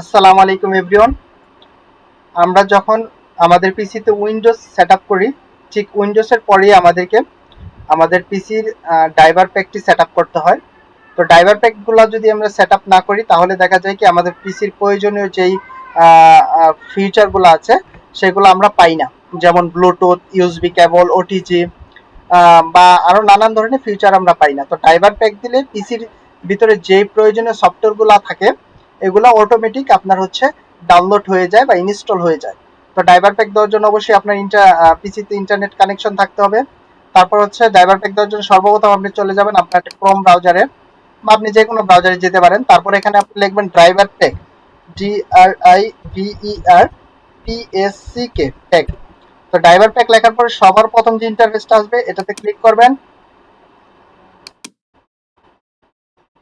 আসসালামু আলাইকুম এভরিওয়ান আমরা যখন আমাদের পিসিতে উইন্ডোজ সেট আপ করি, ঠিক উইন্ডোজের পরেই আমাদেরকে আমাদের পিসির ড্রাইভার প্যাকটি সেট করতে হয়। তো ড্রাইভার প্যাকগুলো যদি আমরা সেট না করি, তাহলে দেখা যায় কি আমাদের পিসির প্রয়োজনীয় যেই ফিচারগুলো আছে, সেগুলো আমরা পাই না। যেমন ব্লুটুথ ইউএসবি কেবল ওটিজি বা আরও নানান ধরনের ফিচার আমরা পাই না। তো ড্রাইভার প্যাক দিলে পিসির ভিতরে যেই প্রয়োজনীয় সফটওয়্যারগুলো থাকে এগুলো অটোমেটিক আপনার হচ্ছে ডাউনলোড হয়ে যায় বা ইনস্টল হয়ে যায়। তো ড্রাইভার প্যাক দেওয়ার জন্য অবশ্যই আপনার ইন্টার পিসিতে ইন্টারনেট কানেকশন থাকতে হবে। তারপর হচ্ছে ড্রাইভার প্যাক দেওয়ার জন্য সর্বপ্রথম আপনি চলে যাবেন আপনার ক্রোম ব্রাউজারে বা আপনি যে কোনো ব্রাউজারে যেতে পারেন। তারপর এখানে আপনি লিখবেন driver pack D R I V E R P S C K pack তো ড্রাইভার প্যাক লেখার পরে সবার প্রথম যে ইন্টারফেসটা আসবে, এটাতে ক্লিক করবেন।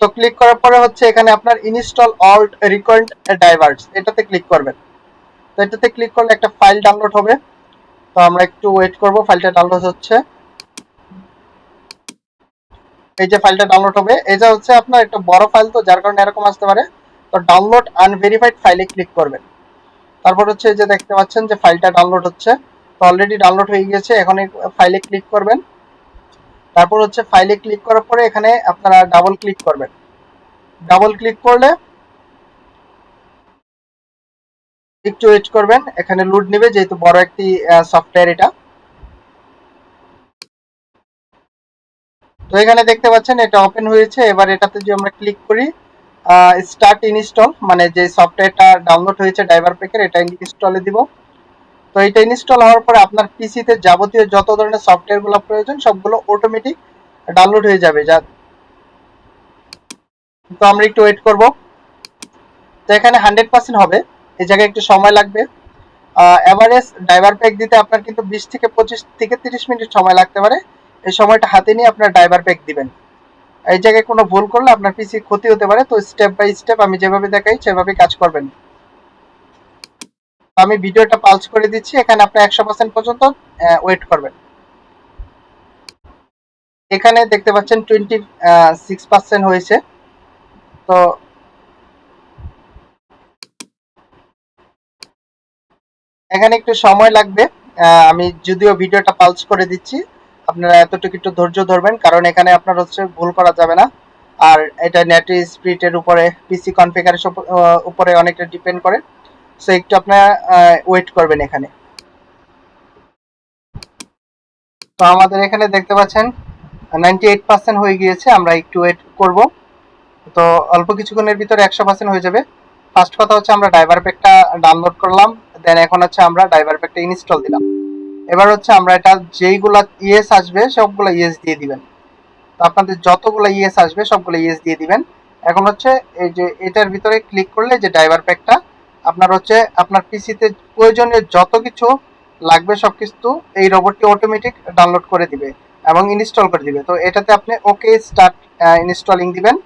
তো ক্লিক করার পরে হচ্ছে এখানে আপনার ইনস্টল অল রিকোয়ার্ড ড্রাইভার্স এটাতে ক্লিক করবেন। তো এটাতে ক্লিক করলে একটা ফাইল ডাউনলোড হবে। তো আমরা একটু ওয়েট করব ফাইলটা ডাউনলোড হচ্ছে। এই যে ফাইলটা ডাউনলোড হবে এটা হচ্ছে আপনার একটা বড় ফাইল তো, যার কারণে এরকম আসতে পারে। তো ডাউনলোড আনভেরিফাইড ফাইলে ক্লিক করবেন। তারপর হচ্ছে এই যে দেখতে পাচ্ছেন যে ফাইলটা ডাউনলোড হচ্ছে। তো অলরেডি ডাউনলোড হয়ে গিয়েছে, এখন এই ফাইলে ক্লিক করবেন। তারপর হচ্ছে ফাইলে ক্লিক করার পরে এখানে আপনারা ডাবল ক্লিক করবেন। ডাবল ক্লিক করলে একটু ওয়েট করবেন, এখানে লোড নেবে, যেহেতু বড় একটি সফটওয়্যার এটা। তো এখানে দেখতে পাচ্ছেন এটা ওপেন হয়েছে, এবার এটাতে যদি আমরা ক্লিক করি স্টার্ট ইনস্টল মানে যে সফটওয়্যারটা ডাউনলোড হয়েছে ড্রাইভার প্যাকের এটা ইনস্টলে দিব। তো এটা ইনস্টল হওয়ার পরে আপনার পিসিতে যাবতীয় যত ধরনের সফটওয়্যারগুলো প্রয়োজন, সবগুলো অটোমেটিক ডাউনলোড হয়ে যাবে। যা তো আমরা একটু ওয়েট করব। তো এখানে হান্ড্রেড পার্সেন্ট হবে। এই জায়গায় একটু সময় লাগবে। এভারেজ ড্রাইভার প্যাক দিতে আপনার কিন্তু বিশ থেকে পঁচিশ থেকে তিরিশ মিনিট সময় লাগতে পারে। এই সময়টা হাতে নিয়ে আপনার ড্রাইভার প্যাক দিবেন। এই জায়গায় কোনো ভুল করলে আপনার পিসি ক্ষতি হতে পারে। তো স্টেপ বাই স্টেপ আমি যেভাবে দেখাই সেভাবে কাজ করবেন। আমি ভিডিওটা পালস করে দিচ্ছি, এখানে আপনি একশো পার্সেন্ট পর্যন্ত ওয়েট করবেন। এখানে দেখতে পাচ্ছেন টোয়েন্টি সিক্স পার্সেন্ট হয়েছে। তো এখানে একটু সময় লাগবে আমি যদিও ভিডিওটা পালস করে দিচ্ছি, আপনারা এতটুকু একটু ধৈর্য ধরবেন, কারণ এখানে আপনার হচ্ছে ভুল করা যাবে না। আর এটা নেট স্পিডের উপরে পিসি কনফিগারেশন উপরে অনেকটা ডিপেন্ড করে। সো একটু আপনারা ওয়েট করবেন এখানে। তো আমাদের এখানে দেখতে পাচ্ছেন নাইনটি এইট পার্সেন্ট হয়ে গিয়েছে, আমরা একটু ওয়েট করব। তো অল্প কিছুক্ষণের ভিতরে একশো পার্সেন্ট হয়ে যাবে। ফার্স্ট কথা হচ্ছে আমরা ড্রাইভার প্যাকটা ডাউনলোড করলাম দেন এখন হচ্ছে আমরা ড্রাইভার প্যাকটা ইনস্টল দিলাম। এবার হচ্ছে আমরা এটা যেইগুলা ইএস আসবে, সবগুলো ইএস দিয়ে দিবেন। তো আপনাদের যতগুলো ইএস আসবে, সবগুলো ইএস দিয়ে দিবেন। এখন হচ্ছে এই যে এটার ভিতরে ক্লিক করলে যে ড্রাইভার প্যাকটা আপনার হচ্ছে আপনার পিসিতে প্রয়োজনীয় যত কিছু লাগবে সব কিছু এই রোবটটি অটোমেটিক ডাউনলোড করে দিবে এবং ইনস্টল করে দিবে। তো এটাতে আপনি ওকে স্টার্ট ইনস্টলিং দিবেন।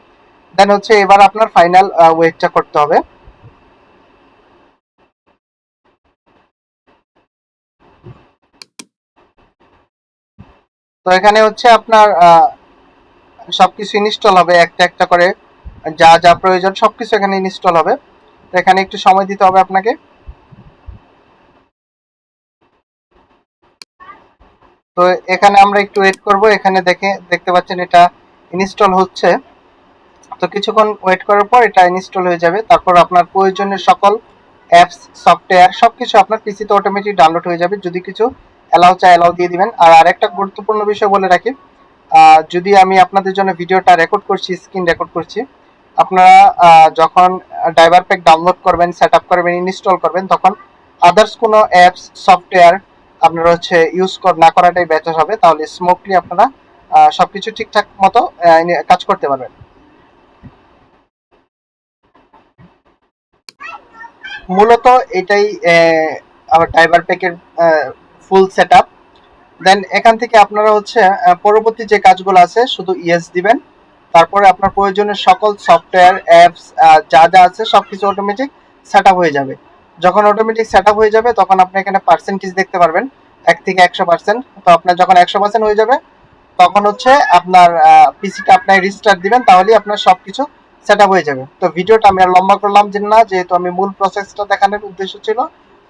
দেন হচ্ছে এবার আপনার ফাইনাল ওয়েটটা করতে হবে। তো এখানে হচ্ছে আপনার সবকিছু ইনস্টল হবে। একটা একটা করে যা যা প্রয়োজন সবকিছু এখানে ইনস্টল হবে। তো এখানে একটু সময় দিতে হবে আপনাকে। তো এখানে আমরা একটু ওয়েট করব। এখানে দেখে, দেখতে পাচ্ছেন এটা ইনস্টল হচ্ছে। তো কিছুক্ষণ ওয়েট করার পর এটা ইনস্টল হয়ে যাবে। তারপর আপনার প্রয়োজনীয় সকল অ্যাপস সফটওয়্যার সবকিছু আপনার পিসিতে অটোমেটিক ডাউনলোড হয়ে যাবে। যদি কিছু অ্যালাউ চাই অ্যালাউ দিয়ে দিবেন। আর আরেকটা গুরুত্বপূর্ণ বিষয় বলে রাখি। যদি আমি আপনাদের জন্য ভিডিওটা রেকর্ড করছি স্ক্রিন রেকর্ড করছি আপনারা যখন ড্রাইভার প্যাক ডাউনলোড করবেন সেট আপ করবেন ইনস্টল করবেন, তখন আদার্স কোনো অ্যাপস সফটওয়্যার আপনারা হচ্ছে ইউজ না করাটাই বেটার হবে। তাহলে স্মুথলি আপনারা সবকিছু ঠিকঠাক মতো কাজ করতে পারবেন। মূলত এটাই আমার ড্রাইভার প্যাকের ফুল সেট আপ দেন এখান থেকে আপনারা হচ্ছে পরবর্তী যে কাজগুলো আছে, শুধু ইয়েস দিবেন। তারপরে আপনার প্রয়োজনীয় সকল সফটওয়্যার অ্যাপস যা যা আছে সব কিছু অটোমেটিক সেট হয়ে যাবে। যখন অটোমেটিক সেট হয়ে যাবে, তখন আপনি এখানে পার্সেন্টেজ দেখতে পারবেন, এক থেকে একশো পার্সেন্ট তো আপনার যখন একশো পার্সেন্ট হয়ে যাবে, তখন হচ্ছে আপনার পিসিটা আপনার রিস্টার্ট দিবেন, তাহলেই আপনার সব কিছু সেট হয়ে যাবে। তো ভিডিওটা আমি আর লম্বা করলাম যে না, যেহেতু আমি মূল প্রসেসটা দেখানোর উদ্দেশ্য ছিল,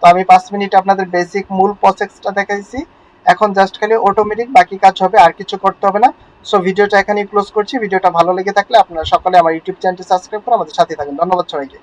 তো আমি পাঁচ মিনিট আপনাদের বেসিক মূল প্রসেসটা দেখাইছি। এখন জাস্ট খালি অটোমেটিক বাকি কাজ হবে, আর কিছু করতে হবে না। সো ভিডিওটা এখানেই ক্লোজ করছি। ভিডিওটা ভালো লেগে থাকলে আপনারা সকলে আমার ইউটিউব চ্যানেলটি সাবস্ক্রাইব করে আমাদের সাথে থাকুন। ধন্যবাদ সবাইকে।